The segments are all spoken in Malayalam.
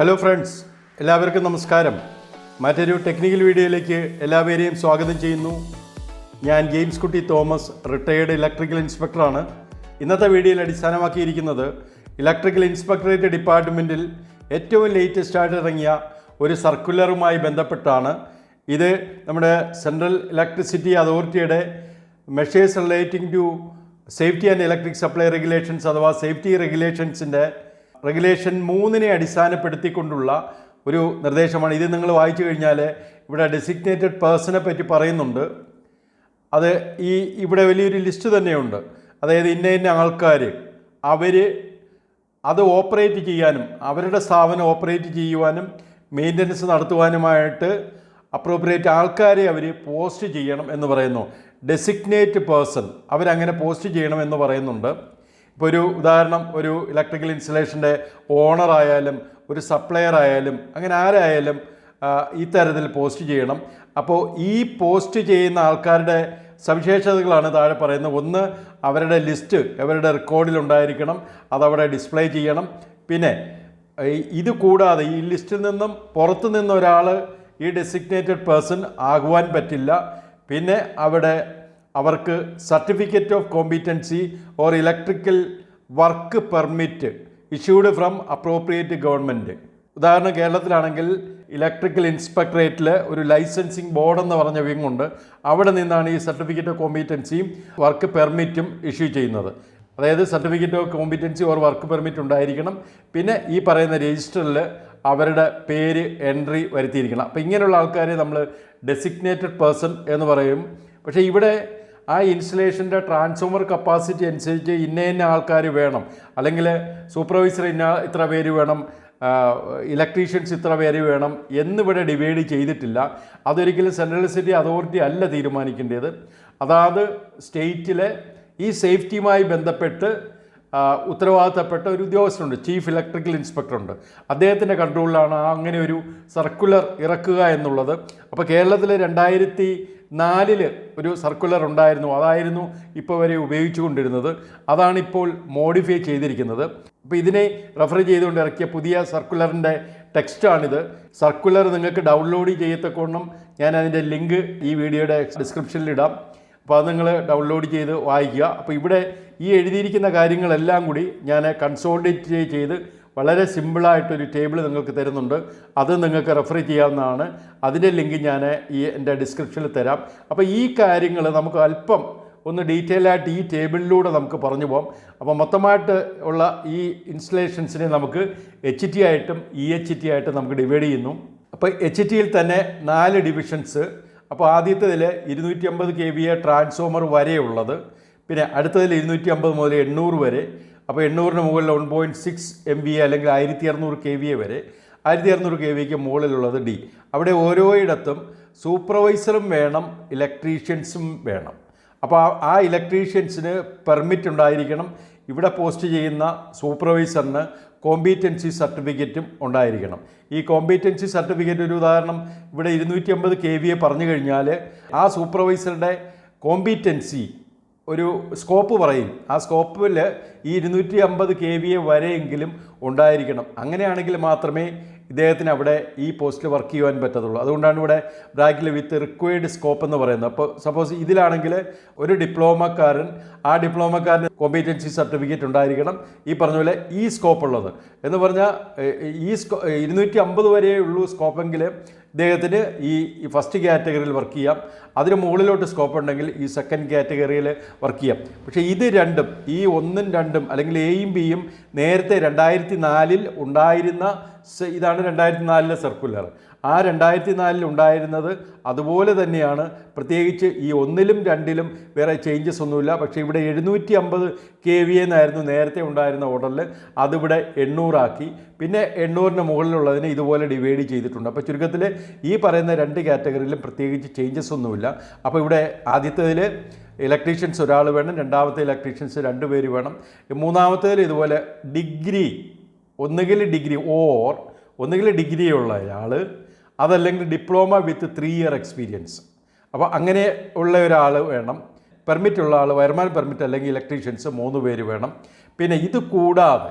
ഹലോ ഫ്രണ്ട്സ് എല്ലാവർക്കും നമസ്കാരം. മറ്റൊരു ടെക്നിക്കൽ വീഡിയോയിലേക്ക് എല്ലാവരെയും സ്വാഗതം ചെയ്യുന്നു. ഞാൻ ജെയിംസ് കുട്ടി തോമസ് റിട്ടയേർഡ് ഇലക്ട്രിക്കൽ ഇൻസ്പെക്ടറാണ് ഇന്നത്തെ വീഡിയോയിൽ അടിസ്ഥാനമാക്കിയിരിക്കുന്നത് ഇലക്ട്രിക്കൽ ഇൻസ്പെക്ടറേറ്റ് ഡിപ്പാർട്ട്മെന്റിൽ ഏറ്റവും ലേറ്റസ്റ്റ് ആയിട്ട് ഇറങ്ങിയ ഒരു സർക്കുലറുമായി ബന്ധപ്പെട്ടാണ്. ഇത് നമ്മുടെ സെൻട്രൽ ഇലക്ട്രിസിറ്റി അതോറിറ്റിയുടെ measures relating to safety and electric supply regulations അഥവാ സേഫ്റ്റി റെഗുലേഷൻസിന്റെ റെഗുലേഷൻ മൂന്നിനെ അടിസ്ഥാനപ്പെടുത്തിക്കൊണ്ടുള്ള ഒരു നിർദ്ദേശമാണ്. ഇത് നിങ്ങൾ വായിച്ചു കഴിഞ്ഞാൽ ഇവിടെ ഡെസിഗ്നേറ്റഡ് പേഴ്സണെ പറ്റി പറയുന്നുണ്ട്. അത് ഈ ഇവിടെ വലിയൊരു ലിസ്റ്റ് തന്നെയുണ്ട്. അതായത് ഇന്ന ഇന്ന ആൾക്കാർ അവർ അത് ഓപ്പറേറ്റ് ചെയ്യാനും അവരുടെ സ്ഥാപനം ഓപ്പറേറ്റ് ചെയ്യുവാനും മെയിന്റനൻസ് നടത്തുവാനുമായിട്ട് അപ്രോപ്രിയേറ്റ് ആൾക്കാരെ അവർ പോസ്റ്റ് ചെയ്യണം എന്ന് പറയുന്നു. ഡെസിഗ്നേറ്റ് പേഴ്സൺ അവരങ്ങനെ പോസ്റ്റ് ചെയ്യണം എന്ന് പറയുന്നുണ്ട്. ഇപ്പോൾ ഒരു ഉദാഹരണം ഒരു ഇലക്ട്രിക്കൽ ഇൻസ്റ്റലേഷന്റെ ഓണർ ആയാലും ഒരു സപ്ലയർ ആയാലും അങ്ങനെ ആരായാലും ഈ തരത്തിൽ പോസ്റ്റ് ചെയ്യണം. അപ്പോൾ ഈ പോസ്റ്റ് ചെയ്യുന്ന ആൾക്കാരുടെ സവിശേഷതകളാണ് താഴെ പറയുന്നത്. ഒന്ന് അവരുടെ ലിസ്റ്റ് അവരുടെ റെക്കോർഡിൽ ഉണ്ടായിരിക്കണം. അതവിടെ ഡിസ്പ്ലേ ചെയ്യണം. പിന്നെ ഇത് കൂടാതെ ഈ ലിസ്റ്റിൽ നിന്നും പുറത്തു നിന്ന് ഒരാൾ ഈ ഡെസിഗ്നേറ്റഡ് പേഴ്സൺ ആകുവാൻ പറ്റില്ല. പിന്നെ അവിടെ അവർക്ക് certificate of competency or electrical work permit issued from appropriate government ഉദാഹരണം കേരളത്തിലാണെങ്കിൽ ഇലക്ട്രിക്കൽ ഇൻസ്പെക്ടറേറ്റിൽ ഒരു ലൈസൻസിങ് ബോർഡ് എന്ന് പറഞ്ഞ വിങ് ഉണ്ട്. അവിടെ നിന്നാണ് ഈ സർട്ടിഫിക്കറ്റ് ഓഫ് കോമ്പീറ്റൻസിയും വർക്ക് പെർമിറ്റും ഇഷ്യൂ ചെയ്യുന്നത്. അതായത് certificate of competency or work permit ഉണ്ടായിരിക്കണം. പിന്നെ ഈ പറയുന്ന രജിസ്റ്ററിൽ അവരുടെ പേര് എൻട്രി വരുത്തിയിരിക്കണം. അപ്പോൾ ഇങ്ങനെയുള്ള ആൾക്കാരെ നമ്മൾ ഡെസിഗ്നേറ്റഡ് പേഴ്സൺ എന്ന് പറയും. പക്ഷേ ഇവിടെ ആ ഇൻസ്റ്റലേഷന്റെ ട്രാൻസ്ഫോമർ കപ്പാസിറ്റി അനുസരിച്ച് ഇന്ന ഇന്ന ആൾക്കാർ വേണം. അല്ലെങ്കിൽ സൂപ്പർവൈസർ ഇന്ന ഇത്ര പേര് വേണം ഇലക്ട്രീഷ്യൻസ് ഇത്ര പേര് വേണം എന്നിവിടെ ഡിവൈഡ് ചെയ്തിട്ടില്ല. അതൊരിക്കലും സെൻട്രൽ സിറ്റി അതോറിറ്റി അല്ല തീരുമാനിക്കേണ്ടത്. അതാത് സ്റ്റേറ്റിലെ ഈ സേഫ്റ്റിയുമായി ബന്ധപ്പെട്ട് ഉത്തരവാദിത്തപ്പെട്ട ഒരു ഉദ്യോഗസ്ഥനുണ്ട്. ചീഫ് ഇലക്ട്രിക്കൽ ഇൻസ്പെക്ടറുണ്ട് അദ്ദേഹത്തിന്റെ കൺട്രോളിലാണ് അങ്ങനെ ഒരു സർക്കുലർ ഇറക്കുക എന്നുള്ളത്. അപ്പോൾ കേരളത്തിൽ രണ്ടായിരത്തി നാലിൽ ഒരു സർക്കുലർ ഉണ്ടായിരുന്നു. അതായിരുന്നു ഇപ്പോൾ വരെ ഉപയോഗിച്ചുകൊണ്ടിരുന്നത്. അതാണ് ഇപ്പോൾ മോഡിഫൈ ചെയ്തിരിക്കുന്നത്. അപ്പോൾ ഇതിനെ റെഫർ ചെയ്തുകൊണ്ട് ഇറക്കിയ പുതിയ സർക്കുലറിന്റെ ടെക്സ്റ്റാണിത് സർക്കുലർ നിങ്ങൾക്ക് ഡൗൺലോഡ് ചെയ്യത്തക്കോണം ഞാൻ അതിന്റെ ലിങ്ക് ഈ വീഡിയോയുടെ ഡിസ്ക്രിപ്ഷനിൽ ഇടാം. അപ്പോൾ അത് നിങ്ങൾ ഡൗൺലോഡ് ചെയ്ത് വായിക്കുക. അപ്പോൾ ഇവിടെ ഈ എഴുതിയിരിക്കുന്ന കാര്യങ്ങളെല്ലാം കൂടി ഞാൻ കൺസോൾട്ടേറ്റ് ചെയ്ത് വളരെ സിമ്പിളായിട്ടൊരു ടേബിൾ നിങ്ങൾക്ക് തരുന്നുണ്ട്. അത് നിങ്ങൾക്ക് റെഫർ ചെയ്യാവുന്നതാണ്. അതിന്റെ ലിങ്ക് ഞാൻ ഈ എന്റെ ഡിസ്ക്രിപ്ഷനിൽ തരാം. അപ്പോൾ ഈ കാര്യങ്ങൾ നമുക്ക് അല്പം ഒന്ന് ഡീറ്റെയിൽ ആയിട്ട് ഈ ടേബിളിലൂടെ നമുക്ക് പറഞ്ഞു പോകാം. അപ്പോൾ മൊത്തമായിട്ട് ഉള്ള ഈ ഇൻസ്റ്റലേഷൻസിനെ നമുക്ക് എച്ച് ടി ആയിട്ടും ഇ എച്ച് ടി ആയിട്ടും നമുക്ക് ഡിവൈഡ് ചെയ്യുന്നു. അപ്പോൾ എച്ച് ടിയിൽ തന്നെ നാല് ഡിവിഷൻസ്. അപ്പോൾ ആദ്യത്തേതിൽ ഇരുന്നൂറ്റി അമ്പത് കെ വി എ ട്രാൻസ്ഫോമർ വരെയുള്ളത്. പിന്നെ അടുത്തതിൽ ഇരുന്നൂറ്റി അമ്പത് മുതൽ എണ്ണൂറ് വരെ. അപ്പോൾ എണ്ണൂറിന് മുകളിൽ one point six M V A അല്ലെങ്കിൽ ആയിരത്തി അറുന്നൂറ് കെ വി എ വരെ ആയിരത്തി അറുന്നൂറ് കെ വിക്ക് മുകളിലുള്ളത് ഡി അവിടെ ഓരോയിടത്തും സൂപ്പർവൈസറും വേണം ഇലക്ട്രീഷ്യൻസും വേണം. അപ്പോൾ ആ- ഇലക്ട്രീഷ്യൻസിന് പെർമിറ്റ് ഉണ്ടായിരിക്കണം. ഇവിടെ പോസ്റ്റ് ചെയ്യുന്ന സൂപ്പർവൈസറിന് കോമ്പീറ്റൻസി സർട്ടിഫിക്കറ്റും ഉണ്ടായിരിക്കണം. ഈ കോമ്പീറ്റൻസി സർട്ടിഫിക്കറ്റ് ഒരു ഉദാഹരണം ഇവിടെ ഇരുന്നൂറ്റി അമ്പത് കെ വി എ പറഞ്ഞു കഴിഞ്ഞാൽ ആ സൂപ്പർവൈസറുടെ കോമ്പീറ്റൻസി ഒരു സ്കോപ്പ് പറയും. ആ സ്കോപ്പിൽ ഈ ഇരുന്നൂറ്റി അമ്പത് കെ വി എ വരെയെങ്കിലും ഉണ്ടായിരിക്കണം. അങ്ങനെയാണെങ്കിൽ മാത്രമേ ഇദ്ദേഹത്തിന് അവിടെ ഈ പോസ്റ്റിൽ വർക്ക് ചെയ്യുവാൻ പറ്റത്തുള്ളൂ. അതുകൊണ്ടാണ് ഇവിടെ ബ്രാക്കിൽ വിത്ത് റിക്വയർഡ് സ്കോപ്പ് എന്ന് പറയുന്നത്. അപ്പോൾ സപ്പോസ് ഇതിലാണെങ്കിൽ ഒരു ഡിപ്ലോമക്കാരൻ ആ ഡിപ്ലോമക്കാരന് കോമ്പീറ്റൻസി സർട്ടിഫിക്കറ്റ് ഉണ്ടായിരിക്കണം. ഈ പറഞ്ഞ പോലെ ഈ സ്കോപ്പ് ഉള്ളത്. എന്ന് പറഞ്ഞാൽ ഈ സ്കോ ഇരുന്നൂറ്റി അമ്പത് വരെയുള്ളൂ സ്കോപ്പെങ്കിൽ ഇദ്ദേഹത്തിന് ഈ ഫസ്റ്റ് കാറ്റഗറിയിൽ വർക്ക് ചെയ്യാം. അതിന് മുകളിലോട്ട് സ്കോപ്പ് ഉണ്ടെങ്കിൽ ഈ സെക്കൻഡ് കാറ്റഗറിയിൽ വർക്ക് ചെയ്യാം. പക്ഷേ ഇത് രണ്ടും ഈ ഒന്നും രണ്ടും അല്ലെങ്കിൽ എയും ബിയും നേരത്തെ രണ്ടായിരത്തി നാലിൽ ഉണ്ടായിരുന്ന ഇതാണ് രണ്ടായിരത്തി നാലിലെ സർക്കുലർ ആ രണ്ടായിരത്തി നാലിൽ ഉണ്ടായിരുന്നത് അതുപോലെ തന്നെയാണ്. പ്രത്യേകിച്ച് ഈ ഒന്നിലും രണ്ടിലും വേറെ ചേഞ്ചസ് ഒന്നുമില്ല. പക്ഷേ ഇവിടെ എഴുന്നൂറ്റി അമ്പത് കെ വി എന്നായിരുന്നു നേരത്തെ ഉണ്ടായിരുന്ന ഓർഡറിൽ അതിവിടെ എണ്ണൂറാക്കി. പിന്നെ എണ്ണൂറിന് മുകളിലുള്ളതിനെ ഇതുപോലെ ഡിവൈഡ് ചെയ്തിട്ടുണ്ട്. അപ്പോൾ ചുരുക്കത്തിൽ ഈ പറയുന്ന രണ്ട് കാറ്റഗറിയിലും പ്രത്യേകിച്ച് ചേഞ്ചസ് ഒന്നുമില്ല. അപ്പോൾ ഇവിടെ ആദ്യത്തേതിൽ ഇലക്ട്രീഷ്യൻസ് ഒരാൾ വേണം രണ്ടാമത്തെ ഇലക്ട്രീഷ്യൻസ് രണ്ട് പേര് വേണം. മൂന്നാമത്തേതിൽ ഇതുപോലെ ഡിഗ്രി ഒന്നുകിൽ ഡിഗ്രി ഓർ ഒന്നുകിൽ ഡിഗ്രി ഉള്ള അതല്ലെങ്കിൽ diploma with three year experience അപ്പോൾ അങ്ങനെ ഉള്ള ഒരാൾ വേണം. പെർമിറ്റ് ഉള്ള ആൾ വയർമാൻ പെർമിറ്റ് അല്ലെങ്കിൽ ഇലക്ട്രീഷ്യൻസ് മൂന്ന് പേര് വേണം. പിന്നെ ഇത് കൂടാതെ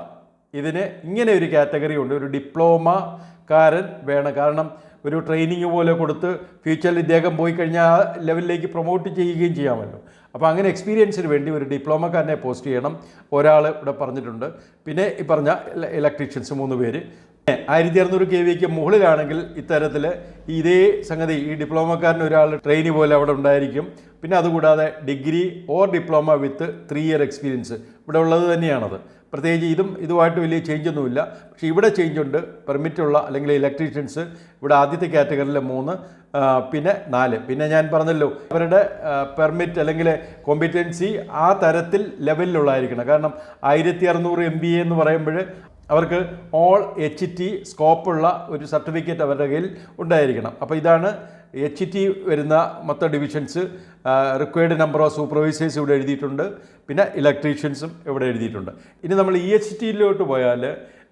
ഇതിന് ഇങ്ങനെ ഒരു കാറ്റഗറി ഉണ്ട്. ഒരു ഡിപ്ലോമക്കാരൻ വേണം. കാരണം ഒരു ട്രെയിനിങ് പോലെ കൊടുത്ത് ഫ്യൂച്ചറിൽ ഇദ്ദേഹം പോയി കഴിഞ്ഞാൽ ആ ലെവലിലേക്ക് പ്രൊമോട്ട് ചെയ്യുകയും ചെയ്യാമല്ലോ. അപ്പോൾ അങ്ങനെ എക്സ്പീരിയൻസിന് വേണ്ടി ഒരു ഡിപ്ലോമക്കാരനെ പോസ്റ്റ് ചെയ്യണം. ഒരാൾ ഇവിടെ പറഞ്ഞിട്ടുണ്ട്. പിന്നെ ഈ പറഞ്ഞ ഇലക്ട്രീഷ്യൻസ് മൂന്ന് പേര്. ആയിരത്തി അറുന്നൂറ് കെ വിക്ക് മുകളിലാണെങ്കിൽ ഇത്തരത്തിൽ ഇതേ സംഗതി ഈ ഡിപ്ലോമക്കാരൻ ഒരാൾ ട്രെയിനി പോലെ അവിടെ ഉണ്ടായിരിക്കും. പിന്നെ അതുകൂടാതെ degree or diploma with three year experience ഇവിടെ ഉള്ളത് തന്നെയാണത്. പ്രത്യേകിച്ച് ഇതും ഇതുമായിട്ട് വലിയ ചേഞ്ച് ഒന്നുമില്ല. പക്ഷെ ഇവിടെ ചേഞ്ച് ഉണ്ട്. പെർമിറ്റുള്ള അല്ലെങ്കിൽ ഇലക്ട്രീഷ്യൻസ് ഇവിടെ ആദ്യത്തെ കാറ്റഗറിയിലെ മൂന്ന് പിന്നെ നാല്. പിന്നെ ഞാൻ പറഞ്ഞല്ലോ അവരുടെ പെർമിറ്റ് അല്ലെങ്കിൽ കോമ്പിറ്റൻസി ആ തരത്തിൽ ലെവലിലുള്ളതായിരിക്കണം കാരണം ആയിരത്തി അറുന്നൂറ് എം ബി എ എന്ന് പറയുമ്പോൾ അവർക്ക് ഓൾ എച്ച് ടി സ്കോപ്പുള്ള ഒരു സർട്ടിഫിക്കറ്റ് അവരുടെ കയ്യിൽ ഉണ്ടായിരിക്കണം. അപ്പോൾ ഇതാണ് എച്ച് ടി വരുന്ന മൊത്തം divisions required number of supervisors ഇവിടെ എഴുതിയിട്ടുണ്ട്. പിന്നെ ഇലക്ട്രീഷ്യൻസും ഇവിടെ എഴുതിയിട്ടുണ്ട്. ഇനി നമ്മൾ ഇ എച്ച് ടിയിലോട്ട് പോയാൽ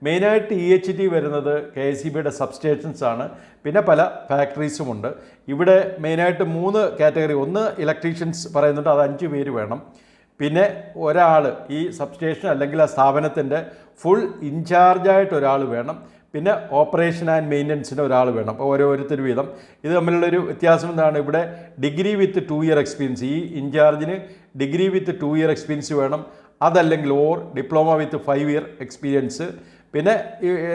മെയിനായിട്ട് ഇ എച്ച് ടി വരുന്നത് കെ എസ് സി ബിയുടെ സബ്സ്റ്റേഷൻസ് ആണ്. പിന്നെ പല ഫാക്ടറീസുമുണ്ട് ഇവിടെ മെയിനായിട്ട് മൂന്ന് കാറ്റഗറി ഒന്ന് ഇലക്ട്രീഷ്യൻസ് പറയുന്നുണ്ട് അത് അഞ്ച് പേര് വേണം. പിന്നെ ഒരാൾ ഈ സബ്സ്റ്റേഷൻ അല്ലെങ്കിൽ ആ സ്ഥാപനത്തിന്റെ ഫുൾ ഇൻചാർജായിട്ട് ഒരാൾ വേണം. പിന്നെ ഓപ്പറേഷൻ ആൻഡ് മെയിന്റനൻസിന് ഒരാൾ വേണം. ഓരോരുത്തർ വീതം. ഇത് തമ്മിലുള്ളൊരു വ്യത്യാസം എന്താണ്? ഇവിടെ degree with two year experience ഈ ഇൻചാർജിന് degree with two year experience വേണം. അതല്ലെങ്കിൽ or diploma with five year experience പിന്നെ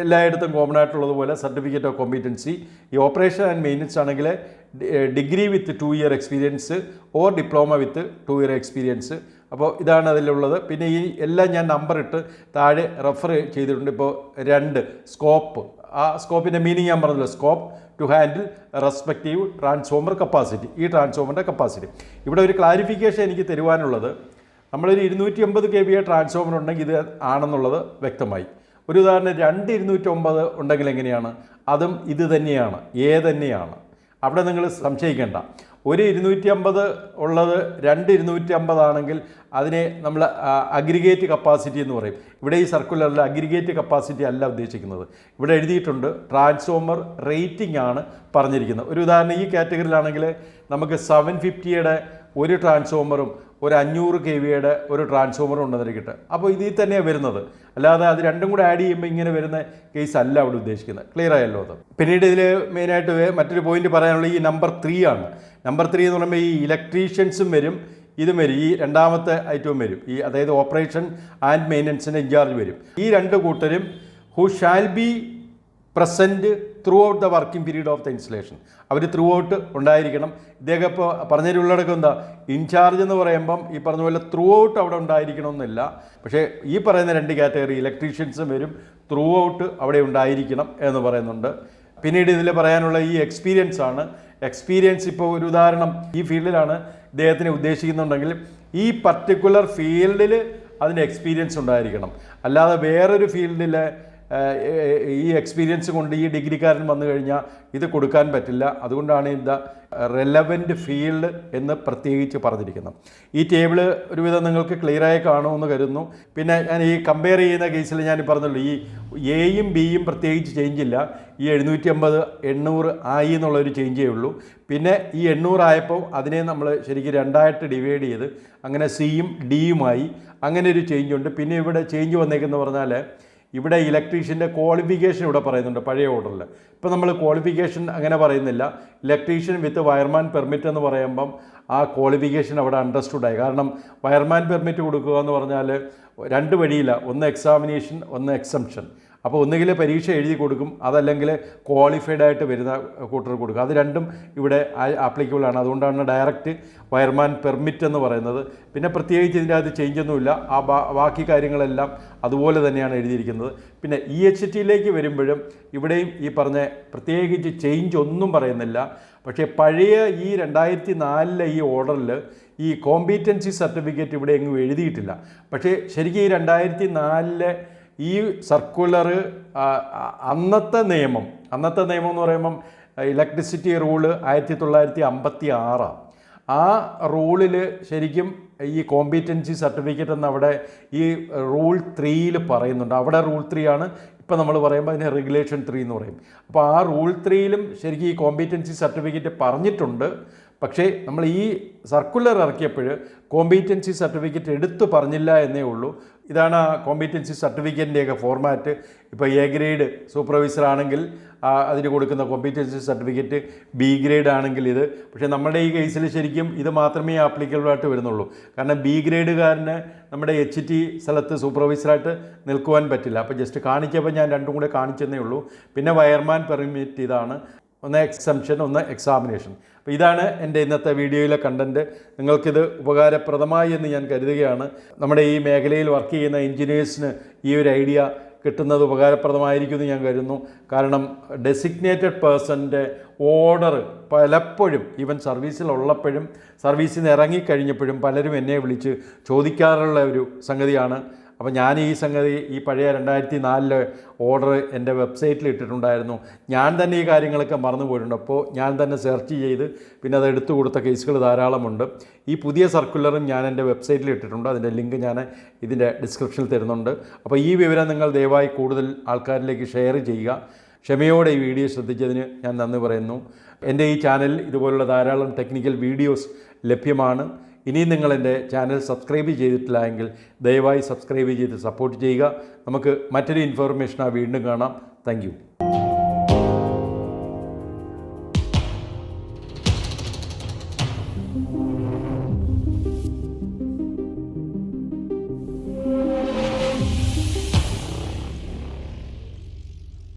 എല്ലായിടത്തും കോമൺ ആയിട്ടുള്ളതുപോലെ സർട്ടിഫിക്കറ്റ് ഓഫ് കോമ്പീറ്റൻസി ഈ ഓപ്പറേഷൻ ആൻഡ് മെയിന്റനൻസ് ആണെങ്കിൽ degree with two year experience or diploma with two year experience അപ്പോൾ ഇതാണ് അതിലുള്ളത്. പിന്നെ ഈ എല്ലാം ഞാൻ നമ്പർ ഇട്ട് താഴെ റെഫർ ചെയ്തിട്ടുണ്ട്. ഇപ്പോൾ രണ്ട് സ്കോപ്പ് ആ സ്കോപ്പിന്റെ മീനിങ് ഞാൻ പറഞ്ഞില്ല. Scope to handle respective transformer capacity ഈ ട്രാൻസ്ഫോമറിന്റെ കപ്പാസിറ്റി ഇവിടെ ഒരു ക്ലാരിഫിക്കേഷൻ എനിക്ക് തരുവാനുള്ളത്. നമ്മളൊരു ഇരുന്നൂറ്റി അമ്പത് കെ ബി ട്രാൻസ്ഫോമർ ഉണ്ടെങ്കിൽ ഇത് ആണെന്നുള്ളത് വ്യക്തമായി. ഒരു ഉദാഹരണം രണ്ട് ഇരുന്നൂറ്റൊമ്പത് ഉണ്ടെങ്കിൽ എങ്ങനെയാണ്? അതും ഇത് തന്നെയാണ്. ഏ തന്നെയാണ്. അവിടെ നിങ്ങൾ സംശയിക്കേണ്ട. ഒരു ഇരുന്നൂറ്റി അമ്പത് ഉള്ളത് രണ്ട് ഇരുന്നൂറ്റി അമ്പതാണെങ്കിൽ അതിനെ നമ്മൾ അഗ്രിഗേറ്റ് കപ്പാസിറ്റി എന്ന് പറയും. ഇവിടെ ഈ സർക്കുലറിൽ അഗ്രിഗേറ്റ് കപ്പാസിറ്റി അല്ല ഉദ്ദേശിക്കുന്നത്. ഇവിടെ എഴുതിയിട്ടുണ്ട് ട്രാൻസ്ഫോമർ റേറ്റിംഗ് ആണ് പറഞ്ഞിരിക്കുന്നത്. ഒരു ഉദാഹരണം ഈ കാറ്റഗറിയിലാണെങ്കിൽ നമുക്ക് സെവൻ ഫിഫ്റ്റിയുടെ ഒരു ട്രാൻസ്ഫോമറും ഒരു അഞ്ഞൂറ് കെ വിയുടെ ഒരു ട്രാൻസ്ഫോമറും ഉണ്ടെന്നിരിക്കട്ടെ അപ്പോൾ ഇതിൽ തന്നെയാണ് വരുന്നത്. അല്ലാതെ അത് രണ്ടും കൂടെ ആഡ് ചെയ്യുമ്പോൾ ഇങ്ങനെ വരുന്ന കേസ് അല്ല അവിടെ ഉദ്ദേശിക്കുന്നത്. ക്ലിയർ ആയല്ലോ അത്? പിന്നീട് ഇതിൽ മെയിനായിട്ട് മറ്റൊരു പോയിന്റ് പറയാനുള്ള ഈ നമ്പർ ത്രീ ആണ്. നമ്പർ ത്രീ എന്ന് പറയുമ്പോൾ ഈ ഇലക്ട്രീഷ്യൻസും വരും. ഇതും വരും. ഈ രണ്ടാമത്തെ ഐറ്റവും വരും. ഈ അതായത് ഓപ്പറേഷൻ ആൻഡ് മെയിന്റനൻസിന്റെ ഇൻചാർജ് വരും. ഈ രണ്ട് കൂട്ടരും who shall be present throughout the working period of the installation our throughout ഉണ്ടായിരിക്കണം. ഇദ്ദേഹം ഇപ്പോൾ പറഞ്ഞതിലുള്ളടക്കം എന്താ? ഇൻചാർജ് എന്ന് പറയുമ്പം ഈ പറഞ്ഞ പോലെ ത്രൂ ഔട്ട് അവിടെ ഉണ്ടായിരിക്കണമെന്നില്ല. പക്ഷേ ഈ പറയുന്ന രണ്ട് കാറ്റഗറി ഇലക്ട്രീഷ്യൻസും വരും. ത്രൂ ഔട്ട് അവിടെ ഉണ്ടായിരിക്കണം എന്ന് പറയുന്നുണ്ട്. പിന്നീട് ഇതിൽ പറയാനുള്ള ഈ എക്സ്പീരിയൻസ് ആണ്. എക്സ്പീരിയൻസ് ഇപ്പോൾ ഒരു ഉദാഹരണം ഈ ഫീൽഡിലാണ് ഇദ്ദേഹത്തിന് ഉദ്ദേശിക്കുന്നുണ്ടെങ്കിൽ ഈ പർട്ടിക്കുലർ ഫീൽഡിൽ അതിന് എക്സ്പീരിയൻസ് ഉണ്ടായിരിക്കണം. അല്ലാതെ വേറൊരു ഫീൽഡിൽ ഈ എക്സ്പീരിയൻസ് കൊണ്ട് ഈ ഡിഗ്രിക്കാരൻ വന്നു കഴിഞ്ഞാൽ ഇത് കൊടുക്കാൻ പറ്റില്ല. അതുകൊണ്ടാണ് ഇത് റെലവന്റ് ഫീൽഡ് എന്ന് പ്രത്യേകിച്ച് പറഞ്ഞിരിക്കുന്നത്. ഈ ടേബിൾ ഒരുവിധം നിങ്ങൾക്ക് ക്ലിയറായി കാണുമെന്ന് കരുതുന്നു. പിന്നെ ഞാൻ ഈ കമ്പയർ ചെയ്യുന്ന കേസിൽ ഞാൻ പറഞ്ഞുള്ളൂ ഈ എയും ബിയും പ്രത്യേകിച്ച് ചേഞ്ച് ഇല്ല. ഈ എഴുന്നൂറ്റി അമ്പത് എണ്ണൂറ് ആയി എന്നുള്ളൊരു ചേഞ്ചേ ഉള്ളൂ. പിന്നെ ഈ എണ്ണൂറായപ്പോൾ അതിനെ നമ്മൾ ശരിക്കും രണ്ടായിട്ട് ഡിവൈഡ് ചെയ്ത് അങ്ങനെ സിയും ഡിയുമായി അങ്ങനെ ഒരു ചേഞ്ച് ഉണ്ട്. പിന്നെ ഇവിടെ ചേഞ്ച് വന്നേക്കെന്ന് പറഞ്ഞാൽ ഇവിടെ ഇലക്ട്രീഷ്യന്റെ ക്വാളിഫിക്കേഷൻ ഇവിടെ പറയുന്നുണ്ട് പഴയ ഓർഡറിൽ ഇപ്പോൾ നമ്മൾ ക്വാളിഫിക്കേഷൻ അങ്ങനെ പറയുന്നില്ല. ഇലക്ട്രീഷ്യൻ വിത്ത് വയർമാൻ പെർമിറ്റ് എന്ന് പറയുമ്പം ആ ക്വാളിഫിക്കേഷൻ അവിടെ അണ്ടർസ്റ്റുഡായി കാരണം വയർമാൻ പെർമിറ്റ് കൊടുക്കുക എന്ന് പറഞ്ഞാൽ രണ്ട് വഴിയില്ല ഒന്ന് എക്സാമിനേഷൻ ഒന്ന് എക്സംഷൻ അപ്പോൾ ഒന്നുകിൽ പരീക്ഷ എഴുതി കൊടുക്കും അതല്ലെങ്കിൽ ക്വാളിഫൈഡ് ആയിട്ട് വരുന്ന കൂട്ടർ കൊടുക്കും അത് രണ്ടും ഇവിടെ ആപ്ലിക്കബിൾ ആണ്. അതുകൊണ്ടാണ് ഡയറക്റ്റ് വയർമാൻ പെർമിറ്റ് എന്ന് പറയുന്നത്. പിന്നെ പ്രത്യേകിച്ച് ഇതിന്റെ അകത്ത് ചേഞ്ച് ഒന്നുമില്ല. ആ ബാക്കി കാര്യങ്ങളെല്ലാം അതുപോലെ തന്നെയാണ് എഴുതിയിരിക്കുന്നത്. പിന്നെ ഇ എച്ച് ടിയിലേക്ക് വരുമ്പോഴും ഇവിടെയും ഈ പറഞ്ഞ പ്രത്യേകിച്ച് ചേഞ്ച് ഒന്നും പറയുന്നില്ല. പക്ഷേ പഴയ ഈ രണ്ടായിരത്തി നാലിലെ ഈ ഓർഡറിൽ ഈ കോമ്പീറ്റൻസി സർട്ടിഫിക്കറ്റ് ഇവിടെ എങ്ങും എഴുതിയിട്ടില്ല. പക്ഷേ ശരിക്കും ഈ രണ്ടായിരത്തി നാലിലെ ഈ സർക്കുലർ അന്നത്തെ നിയമം അന്നത്തെ നിയമം എന്ന് പറയുമ്പം ഇലക്ട്രിസിറ്റി റൂൾ ആയിരത്തി തൊള്ളായിരത്തി അമ്പത്തി ആറാണ് ആ റൂളിൽ ശരിക്കും ഈ കോമ്പീറ്റൻസി സർട്ടിഫിക്കറ്റ് എന്ന് അവിടെ ഈ റൂൾ ത്രീയിൽ പറയുന്നുണ്ട്. അവിടെ റൂൾ ത്രീ ആണ്. ഇപ്പം നമ്മൾ പറയുമ്പോൾ അതിന് റെഗുലേഷൻ ത്രീ എന്ന് പറയും. അപ്പോൾ ആ റൂൾ ത്രീയിലും ശരിക്കും ഈ കോമ്പീറ്റൻസി സർട്ടിഫിക്കറ്റ് പറഞ്ഞിട്ടുണ്ട്. പക്ഷേ നമ്മൾ ഈ സർക്കുലർ ഇറക്കിയപ്പോൾ കോമ്പീറ്റൻസി സർട്ടിഫിക്കറ്റ് എടുത്തു പറഞ്ഞില്ല എന്നേ ഉള്ളൂ. ഇതാണ് കോമ്പീറ്റൻസി സർട്ടിഫിക്കറ്റിന്റെയൊക്കെ ഫോർമാറ്റ് ഇപ്പോൾ എ ഗ്രേഡ് സൂപ്പർവൈസർ ആണെങ്കിൽ അതിന് കൊടുക്കുന്ന കോമ്പിറ്റൻസി സർട്ടിഫിക്കറ്റ് ബി ഗ്രേഡ് ആണെങ്കിൽ ഇത്. പക്ഷേ നമ്മുടെ ഈ കേസിൽ ശരിക്കും ഇത് മാത്രമേ ആപ്ലിക്കബിളായിട്ട് വരുന്നുള്ളൂ. കാരണം ബി ഗ്രേഡുകാരന് നമ്മുടെ എച്ച് ടി സ്ഥലത്ത് സൂപ്പർവൈസറായിട്ട് നിൽക്കുവാൻ പറ്റില്ല. അപ്പോൾ ജസ്റ്റ് കാണിച്ചപ്പോൾ ഞാൻ രണ്ടും കൂടെ കാണിച്ചെന്നേ ഉള്ളൂ. പിന്നെ വയർമാൻ പെർമിറ്റ് ഇതാണ്. ഒന്ന് എക്സംഷൻ ഒന്ന് എക്സാമിനേഷൻ അപ്പോൾ ഇതാണ് എന്റെ ഇന്നത്തെ വീഡിയോയിലെ കണ്ടന്റ് നിങ്ങൾക്കിത് ഉപകാരപ്രദമായി എന്ന് ഞാൻ കരുതുകയാണ്. നമ്മുടെ ഈ മേഖലയിൽ വർക്ക് ചെയ്യുന്ന എൻജിനീയേഴ്സിന് ഈ ഒരു ഐഡിയ കിട്ടുന്നത് ഉപകാരപ്രദമായിരിക്കും എന്ന് ഞാൻ കരുതുന്നു. കാരണം ഡെസിഗ്നേറ്റഡ് പേഴ്സന്റെ ഓർഡർ പലപ്പോഴും ഈവൻ സർവീസിലുള്ളപ്പോഴും സർവീസിൽ നിന്ന് ഇറങ്ങിക്കഴിഞ്ഞപ്പോഴും പലരും എന്നെ വിളിച്ച് ചോദിക്കാറുള്ള ഒരു സംഗതിയാണ്. അപ്പോൾ ഞാൻ ഈ സംഗതി ഈ പഴയ രണ്ടായിരത്തി നാലിലെ ഓർഡർ എന്റെ വെബ്സൈറ്റിൽ ഇട്ടിട്ടുണ്ടായിരുന്നു. ഞാൻ തന്നെ ഈ കാര്യങ്ങളൊക്കെ മറന്നു പോയിട്ടുണ്ട്. അപ്പോൾ ഞാൻ തന്നെ സെർച്ച് ചെയ്ത് പിന്നെ അത് എടുത്തു കൊടുത്ത കേസുകൾ ധാരാളമുണ്ട്. ഈ പുതിയ സർക്കുലറും ഞാൻ എന്റെ വെബ്സൈറ്റിൽ ഇട്ടിട്ടുണ്ട്. അതിന്റെ ലിങ്ക് ഞാൻ ഇതിന്റെ ഡിസ്ക്രിപ്ഷനിൽ തരുന്നുണ്ട്. അപ്പോൾ ഈ വിവരം നിങ്ങൾ ദയവായി കൂടുതൽ ആൾക്കാരിലേക്ക് ഷെയർ ചെയ്യുക. ക്ഷമയോടെ ഈ വീഡിയോ ശ്രദ്ധിച്ചതിന് ഞാൻ നന്ദി പറയുന്നു. എന്റെ ഈ ചാനൽ ഇതുപോലുള്ള ധാരാളം ടെക്നിക്കൽ വീഡിയോസ് ലഭ്യമാണ്. ഇനിയും നിങ്ങൾ എന്റെ ചാനൽ സബ്സ്ക്രൈബ് ചെയ്തിട്ടില്ല എങ്കിൽ ദയവായി സബ്സ്ക്രൈബ് ചെയ്ത് സപ്പോർട്ട് ചെയ്യുക. നമുക്ക് മറ്റൊരു ഇൻഫോർമേഷനായി വീണ്ടും കാണാം. താങ്ക്